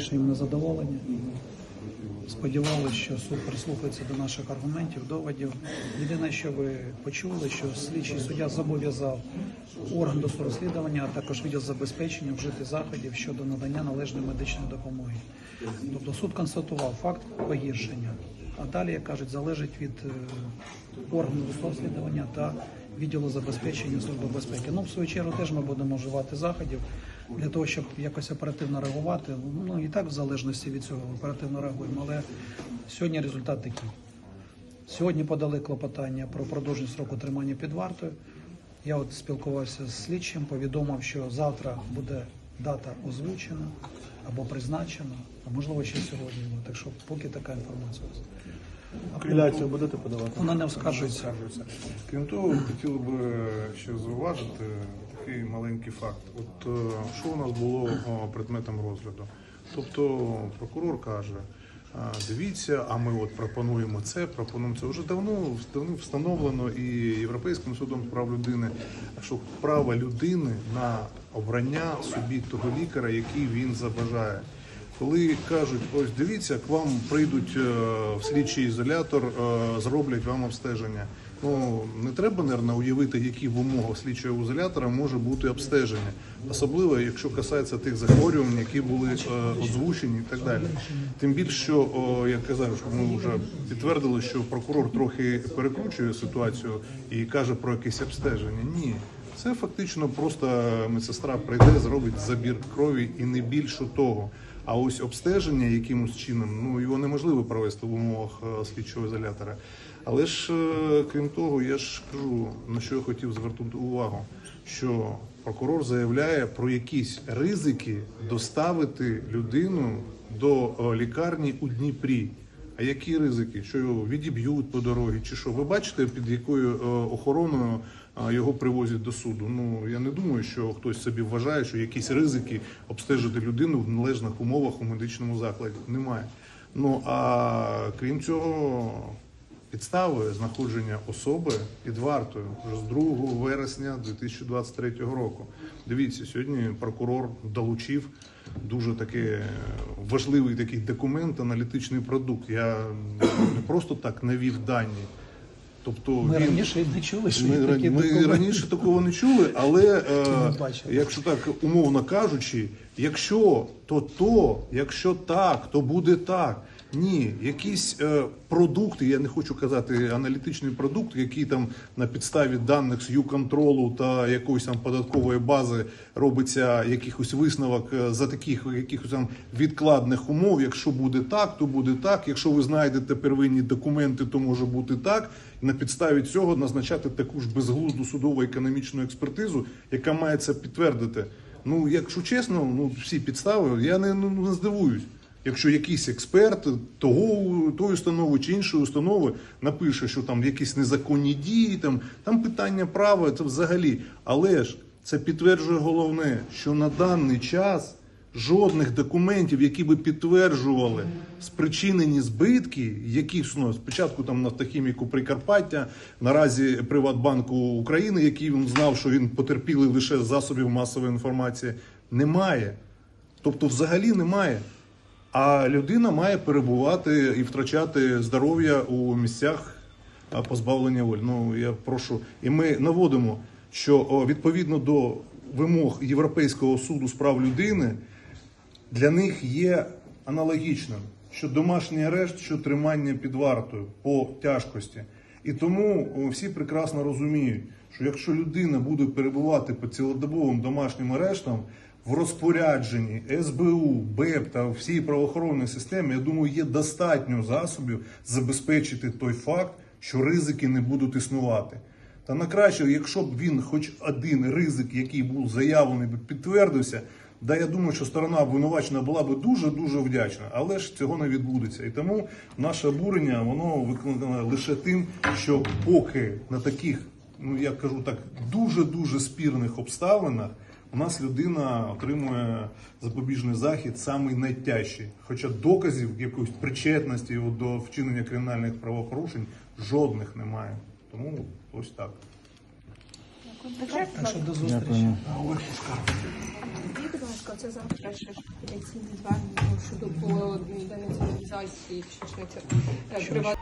Рішенням незадоволення. Сподівалися, що суд прислухається до наших аргументів, доводів. Єдине, що ви почули, що слідчий суддя зобов'язав орган досудового розслідування, а також відділ забезпечення вжити заходів щодо надання належної медичної допомоги. Тобто суд констатував факт погіршення. А далі, як кажуть, залежить від е, органу досудового розслідування та відділу забезпечення служби безпеки. Ну, в свою чергу, теж ми будемо вживати заходів для того, щоб якось оперативно реагувати. Ну і так в залежності від цього оперативно реагуємо. Але сьогодні результат такий. Сьогодні подали клопотання про продовження сроку тримання під вартою. Я от спілкувався з слідчим, повідомив, що завтра буде дата озвучена або призначена, а можливо ще сьогодні. Так що поки така інформація. Апеляцію будете подавати? Вона не оскаржується. Крім того, хотіли б ще зауважити такий маленький факт. От е, що у нас було предметом розгляду? Тобто прокурор каже. Дивіться, а ми от пропонуємо це, пропонуємо це. Вже давно, давно встановлено і Європейським судом з прав людини, що право людини на обрання собі того лікаря, який він забажає. Коли кажуть, ось дивіться, к вам прийдуть е, в слідчий ізолятор, е, зроблять вам обстеження. Ну не треба, мабуть, уявити, які в умовах слідчого ізолятора може бути обстеження, особливо якщо касається тих захворювань, які були е, озвучені і так далі. Тим більше, що я казав, що ми вже підтвердили, що прокурор трохи перекручує ситуацію і каже про якесь обстеження. Ні. Це фактично просто медсестра прийде, зробить забір крові і не більше того. А ось обстеження якимось чином, ну його неможливо провести в умовах е, слідчого ізолятора. Але ж е, крім того, я ж кажу, на що я хотів звернути увагу, що прокурор заявляє про якісь ризики доставити людину до е, лікарні у Дніпрі. А які ризики? Що його відіб'ють по дорозі, чи що? Ви бачите, під якою е, охороною його привозять до суду? Ну я не думаю, що хтось собі вважає, що якісь ризики обстежити людину в належних умовах у медичному закладі. Немає. Ну а крім цього, підставою знаходження особи під вартою вже з 2 вересня 2023 року. Дивіться, сьогодні прокурор долучив дуже таке важливий такий документ, аналітичний продукт. Я не просто так навів дані. Тобто Ми він раніше не чули, що ми, такі ми документи. раніше такого не чули, але е, якщо так умовно кажучи, якщо то то, якщо так, то буде так. Ні, якісь е, продукти, я не хочу казати аналітичний продукт, який там на підставі даних з ЮКонтролу та якоїсь там податкової бази робиться якихось висновок е, за таких якихось там відкладних умов. Якщо буде так, то буде так. Якщо ви знайдете первинні документи, то може бути так. На підставі цього назначати таку ж безглузду судову економічну експертизу, яка має це підтвердити. Ну, якщо чесно, ну всі підстави, я не, ну, не здивуюсь. Якщо якийсь експерт того тої установи чи іншої установи напише, що там якісь незаконні дії, там там питання права, це взагалі. Але ж це підтверджує головне, що на даний час жодних документів, які би підтверджували спричинені збитки, які ну, спочатку там нафтохіміку Прикарпаття, наразі Приватбанку України, який він знав, що він потерпілий лише засобів масової інформації, немає. Тобто, взагалі немає. А людина має перебувати і втрачати здоров'я у місцях позбавлення волі. Ну я прошу, і ми наводимо, що відповідно до вимог Європейського суду з прав людини для них є аналогічним, що домашній арешт, що тримання під вартою по тяжкості. І тому всі прекрасно розуміють, що якщо людина буде перебувати під цілодобовим домашнім арештом в розпорядженні СБУ, БЕП та всій правоохоронній системі, я думаю, є достатньо засобів забезпечити той факт, що ризики не будуть існувати. Та на краще, якщо б він хоч один ризик, який був заявлений, підтвердився, да я думаю, що сторона обвинувачена була би дуже дуже вдячна, але ж цього не відбудеться. І тому наше обурення воно викликане лише тим, що поки на таких, ну я кажу так, дуже дуже спірних обставинах. У нас людина отримує запобіжний захід самий найтяжчий, хоча доказів якоїсь причетності його до вчинення кримінальних правопорушень жодних немає. Тому ось так. Так що до зустрічі. Скажіть, будь ласка, це завтра ще ж апеляційне звернення щодо по денаціоналізації чи ж це е, приват.